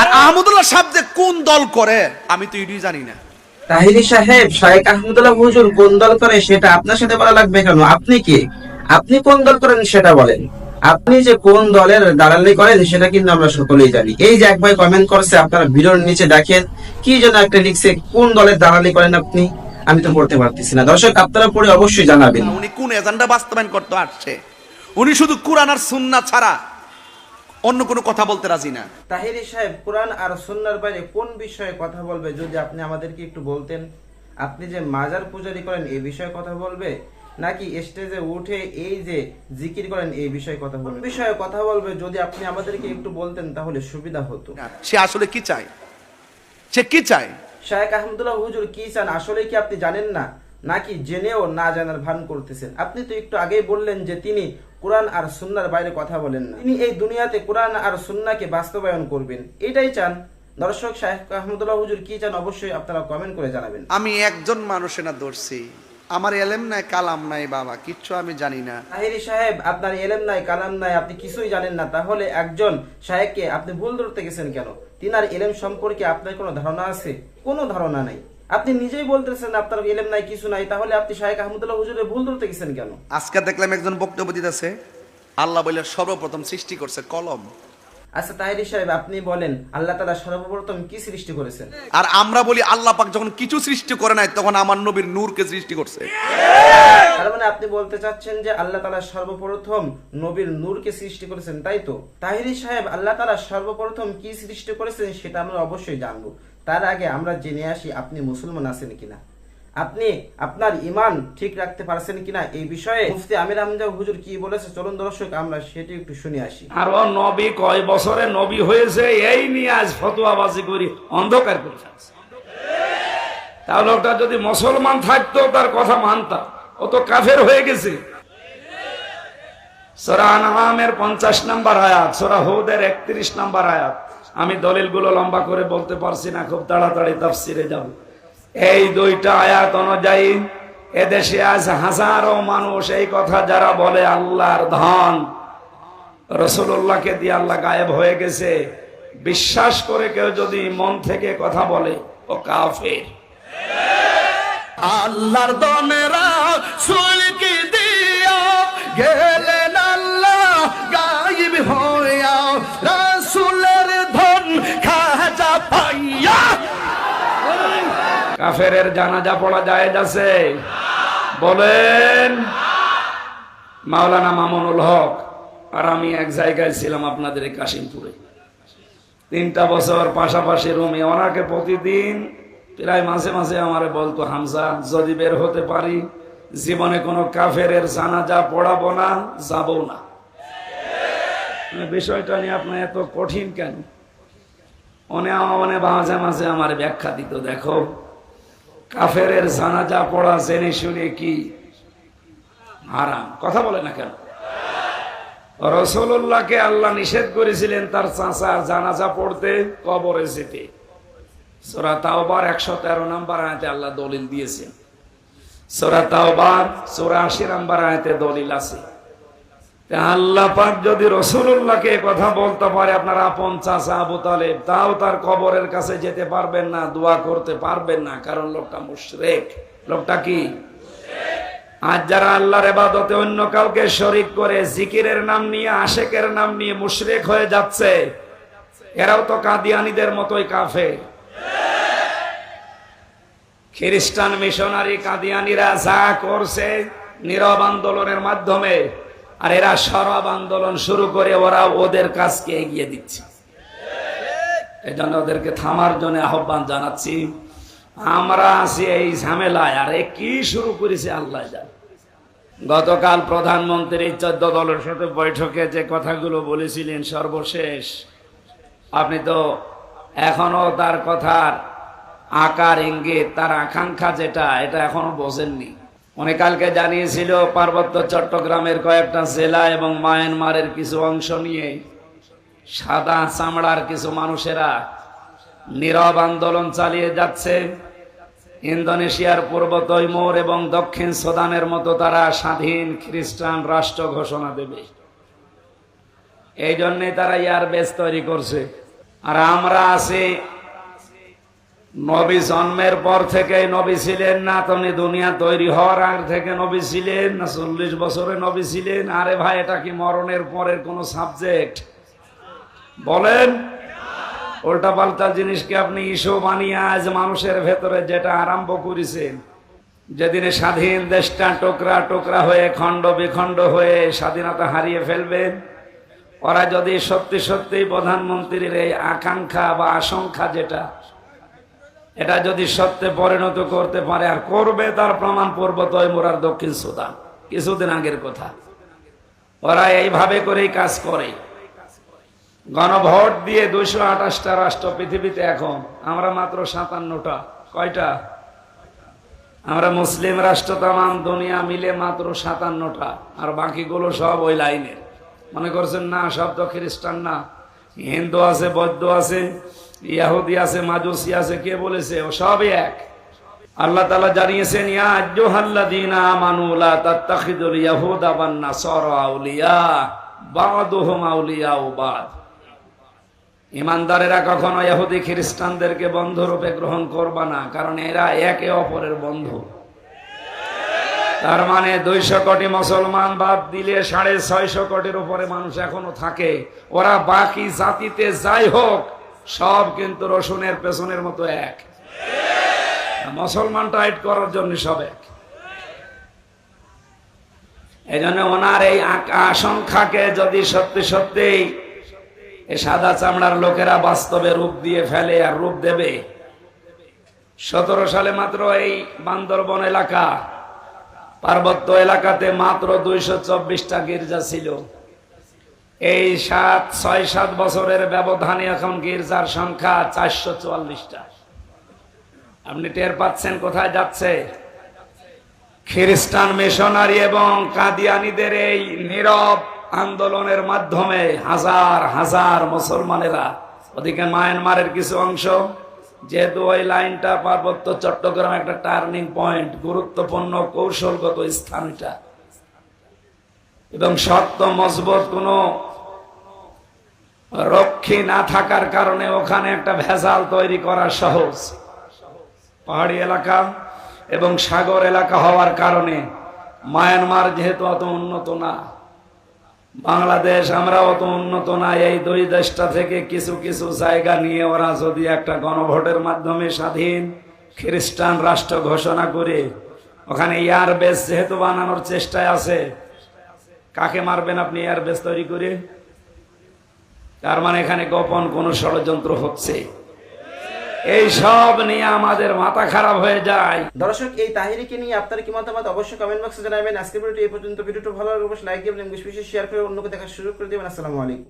আর আহমদুল্লাহ সাহেব যে কোন দল করে আমি তো এটাই জানি না। তাহিরি সাহেব শাহেক আহমদুল্লাহ হুজুর কোন দল করে সেটা আপনার সাথে বলা লাগবে কেন? আপনি কি? আপনি কোন দল করেন সেটা বলেন। আপনি যে কোন দলের দালালি করেন সেটা কিন্তু আমরা সকলেই জানি। এই যে এক ভাই কমেন্ট করছে আপনারা ভিডিওর নিচে দেখেন কি যেন একটা লিখছে কোন দলের দালালি করেন আপনি? আমি তো পড়তে পারতেছি না। দর্শক আপনারা পড়ে অবশ্যই জানাবেন। উনি কোন এজেন্ডা বাস্তবায়ন করতে আসছে? উনি শুধু কোরআন আর সুন্নাহ ছাড়া। অন্য কোনো কথা বলতে রাজি না। তাহিরি সাহেব কোরআন আর সুন্নার বাইরে কোন বিষয়ে কথা বলবে? যদি আপনি আমাদেরকে একটু বলতেন আপনি যে মাজার পূজারি করেন এই বিষয়ে কথা বলবে? নাকি স্টেজে উঠে এই যে জিকির করেন এই বিষয়ে কথা বলবে? বিষয়ে কথা বলবে? যদি আপনি আমাদেরকে একটু বলতেন তাহলে সুবিধা হতো। সে আসলে কি চায়? সে কি চায়? শায়েখ আহমদুল্লাহ হুজুর কি চান? আসলে কি আপনি জানেন না? নাকি জেনেও না জানার ভান করতেছেন? আপনি তো একটু আগেই বললেন যে তিনি কোরআন আর সুন্নার বাইরে কথা বলেন না। তিনি এই দুনিয়াতে কোরআন আর সুন্নাকে বাস্তবায়ন করবেন। এটাই চান। দর্শক শাহেখ আহমদুল্লাহ হুজুর কি চান অবশ্যই আপনারা কমেন্ট করে জানাবেন। আমি একজন মানুষে না ধরছি। আমার এলেম নাই কালাম নাই বাবা কিচ্ছু আমি জানি না। তাহিরি সাহেব আপনার এলেম নাই কালাম নাই আপনি কিছুই জানেন না। তাহলে একজন সাহেবকে আপনি ভুল ধরতে গেছেন কেন? তিনার এলেম সম্পর্কে আপনার কোনো ধারণা আছে? কোনো ধারণা নাই। আপনি নিজেই বলতেছেন আপনার এলেম নাই কিছু নাই তাহলে আপনি শাহেক আহমদুল্লাহ হুজুরের ভুল ধরতে গেছেন কেন? আজকে দেখলাম একজন বক্তব্য দিতেছে আল্লাহ বলে সর্বপ্রথম সৃষ্টি করছে কলম। আচ্ছা তাহিরি সাহেব আপনি বলেন আল্লাহ তালা সর্বপ্রথম কি সৃষ্টি করেছেন? আর আমরা বলি আল্লাহ পাক যখন কিছু সৃষ্টি করে নাই তখন আমার নবীর নূরকে সৃষ্টি করছে। তার মানে আপনি বলতে চাচ্ছেন যে আল্লাহ তালা সর্বপ্রথম নবীর নূরকে সৃষ্টি করেছেন তাই তো? তাহিরি সাহেব আল্লাহ তালা সর্বপ্রথম কি সৃষ্টি করেছেন সেটা আমরা অবশ্যই জানব। তার আগে আমরা জেনে আসি আপনি মুসলমান আছেন কিনা। আপনি আপনার ইমান ঠিক রাখতে পারছেন কিনা এই বিষয়ে মুফতি আমির হামজা হুজুর কি বলেছে? চলুন দর্শক, আমরা সেটি একটু শুনে আসি। আর ও নবী কয় বছরে নবী হয়েছে, এই নিয়ে আজ ফতোয়াবাজি করি, অন্ধকার করে। তাহলে ওটা যদি মুসলমান থাকতো, তার কথা মানতাম ও তো কাফের হয়ে গেছে। সোরা আনামের পঞ্চাশ নাম্বার আয়াত, সোরা হৌদের একত্রিশ নাম্বার আয়াত। আমি দলিলগুলো লম্বা করে বলতে পারছি না, খুব তাড়াতাড়ি তাফসিরে যাব। এই দুইটা আয়াত অনুযায়ী এদেশে আজ হাজারো মানুষ এই কথা যারা বলে, আল্লাহর ধন রসুল্লাহকে দিয়ে আল্লাহ গায়েব হয়ে গেছে। বিশ্বাস করে কেউ যদি মন থেকে কথা বলে, ও কাফের। আল্লাহর দমেরা সুলকি দিয়া গেলেন কাফেরের জানাজা পড়া যায় যাচ্ছে বলেন। মাওলানা মামুনুল হক, আর আমি এক জায়গায় ছিলাম আপনাদের কাশিমপুরে। তিনটা বছর পাশাপাশি রুমে ওনাকে প্রতিদিন প্রায় মাঝে মাঝে আমারে বলতো, হামজা, যদি বের হতে পারি, জীবনে কোনো কাফেরের জানাজা পড়াবো না, যাব না। মানে বিষয়টা নিয়ে আপনার এত কঠিন কেন? মনে মানে মাঝে মাঝে আমার ব্যাখ্যা দিত, দেখো কাফেরের জানাজা পড়া, জেনে শুনে কি? হারাম। কথা বলে না কেন? রসুল্লাহকে আল্লাহ নিষেধ করেছিলেন তার চাচার জানাজা পড়তে, কবরে যেতে। সোরা তাওবার একশো তেরো নম্বর আয়তে আল্লাহ দলিল দিয়েছেন। সোরা তাওবার চৌরাশি নম্বর আয়তে দলিল আছে। আল্লাহ পাক যদি রসুল্লাহকে কথা বলতে পারে, আপনার আপন চাচা আবু তালেব, তাও তার কবরের কাছে যেতে পারবেন না, দোয়া করতে পারবেন না, কারণ লোকটা মুশরেক। লোকটা কি? আজ যারা আল্লাহর এবাদতে অন্য কাউকে শরিক করে, জিকিরের নাম নিয়ে, আশেকের নাম নিয়ে মুশরেক হয়ে যাচ্ছে, এরাও তো কাদিয়ানিদের মতোই কাফে খ্রিস্টান মিশনারি কাদিয়ানিরা যা করছে নীরব আন্দোলনের মাধ্যমে আর এরা সরব আন্দোলন শুরু করে ওরা ওদের কাজকে এগিয়ে দিচ্ছে। এই জন্য ওদেরকে থামার জন্য আহ্বান জানাচ্ছি। আমরা আছি এই ঝামেলায়। আর কি শুরু করেছে আল্লাহ জানে। গতকাল প্রধানমন্ত্রী চোদ্দ দলের সাথে বৈঠকে যে কথাগুলো বলেছিলেন সর্বশেষ। আপনি তো এখনও তার কথার আকার, ইঙ্গিত, তার আকাঙ্ক্ষা যেটা, এটা এখনও বোঝেননি। উনি কালকে জানিয়েছিল, পার্বত্য চট্টগ্রামের কয়েকটা জেলা এবং মায়ানমারের কিছু অংশ নিয়ে সাদা চামড়ার কিছু মানুষেরা নীরব আন্দোলন চালিয়ে যাচ্ছে। ইন্দোনেশিয়ার পূর্ব তৈমুর এবং দক্ষিণ সুদানের মতো তারা স্বাধীন খ্রিস্টান রাষ্ট্র ঘোষণা দেবে। এই জন্যে তারা ইয়ার বেস তৈরি করছে। আর আমরা আছি নবী জন্মের পর থেকে নবী ছিলেন না তুমি দুনিয়া তৈরি হওয়ার আগ থেকে নবী ছিলেন না, চল্লিশ বছরে নবী ছিলেন। আরে ভাই, এটা কি মরণের পরের কোন সাবজেক্ট? বলেন। উল্টা পাল্টা জিনিসকে আপনি ইস্যু বানিয়ে আজ মানুষের ভেতরে যেটা আরম্ভ করেছেন? যেদিনে স্বাধীন দেশটা টোকরা টোকরা হয়ে খণ্ড বিখণ্ড হয়ে স্বাধীনতা হারিয়ে ফেলবেন, ওরা যদি সত্যি সত্যি প্রধানমন্ত্রীর এই আকাঙ্ক্ষা বা আশঙ্কা যেটা এটা যদি সত্যে পরিণত করতে পারে আর করবে, তার প্রমাণ পূর্ব তৈমুরার দক্ষিণ সুদান। কিছুদিন আগের কথা। ওরা এইভাবে করেই কাজ করে। গণভোট দিয়ে দুইশো আঠাশটা রাষ্ট্র পৃথিবীতে এখন, আমরা মাত্র সাতান্নটা। কয়টা? আমরা মুসলিম রাষ্ট্র তাম দুনিয়া মিলে মাত্র সাতান্নটা। আর বাকিগুলো সব ওই লাইনের। মনে করছেন, না, সব তো খ্রিস্টান না। হিন্দু আছে, বৌদ্ধ আছে। ইয়াহুদি আছে মাজুসি আছে, কে বলেছে? ও সবই এক। আল্লাহ তালা জানিয়েছেন ইমানদারেরা কখনো ইহুদি খ্রিস্টানদেরকে বন্ধু রূপে গ্রহণ করবা না, কারণ এরা একে অপরের বন্ধু। তার মানে দুইশো কোটি মুসলমান বাদ দিলে সাড়ে ছয়শো কোটির উপরে মানুষ এখনও থাকে। ওরা বাকি জাতিতে যাই হোক সব কিন্তু রসুনের পেছনের মতো এক। মুসলমান টাইট করার জন্য সব এক। এই জন্য ওনার এই আশঙ্কাকে যদি সত্যি সত্যি এই সাদা চামড়ার লোকেরা বাস্তবে রূপ দিয়ে ফেলে আর রূপ দেবে, সতেরো সালে মাত্র এই বান্দরবন এলাকা, পার্বত্য এলাকাতে মাত্র দুইশো চব্বিশটা গির্জা ছিল। এই সাত, ছয়, সাত বছরের ব্যবধানে এখন গির্জার সংখ্যা চারশো চুয়াল্লিশটা। আপনি টের পাচ্ছেন কোথায় যাচ্ছে? খ্রিস্টান মিশনারি এবং কাদিয়ানিদের এই নীরব আন্দোলনের মাধ্যমে হাজার হাজার মুসলমানেরা, ওদিকে মায়ানমারের কিছু অংশ, যেহেতু ওই লাইনটা পার্বত্য চট্টগ্রাম একটা টার্নিং পয়েন্ট, গুরুত্বপূর্ণ কৌশলগত স্থানটা। এবং শক্ত, মজবুত কোনো রক্ষী না থাকার কারণে ওখানে একটা ভেজাল তৈরি করা সহজ। পাহাড়ি এলাকা এবং সাগর এলাকা হওয়ার কারণে মায়ানমার যেহেতু অত উন্নত না, বাংলাদেশ আমরা অত উন্নত না, এই দুই দেশটা থেকে কিছু কিছু জায়গা নিয়ে ওরা যদি একটা গণভোটের মাধ্যমে স্বাধীন খ্রিস্টান রাষ্ট্র ঘোষণা করে, ওখানে এয়ার বেস যেহেতু বানানোর চেষ্টায় আছে, কাকে মারবেন আপনি এয়ার বেস তৈরি করে? তার মানে এখানে গোপন কোনো ষড়যন্ত্র হচ্ছে। এই সব নিয়ে আমাদের মাথা খারাপ হয়ে যায়। দর্শক, এই তাহিরিকে নিয়ে আপনার কি মতামত অবশ্যই কমেন্ট বক্সে জানাবেন। আজকের ভিডিওটি এই পর্যন্ত। ভিডিওটি ভালো লাগলে অবশ্যই লাইক দিবেন এবং বেশি বেশি শেয়ার করে অন্যকে দেখার সুযোগ করে দেবেন। আসসালামু আলাইকুম।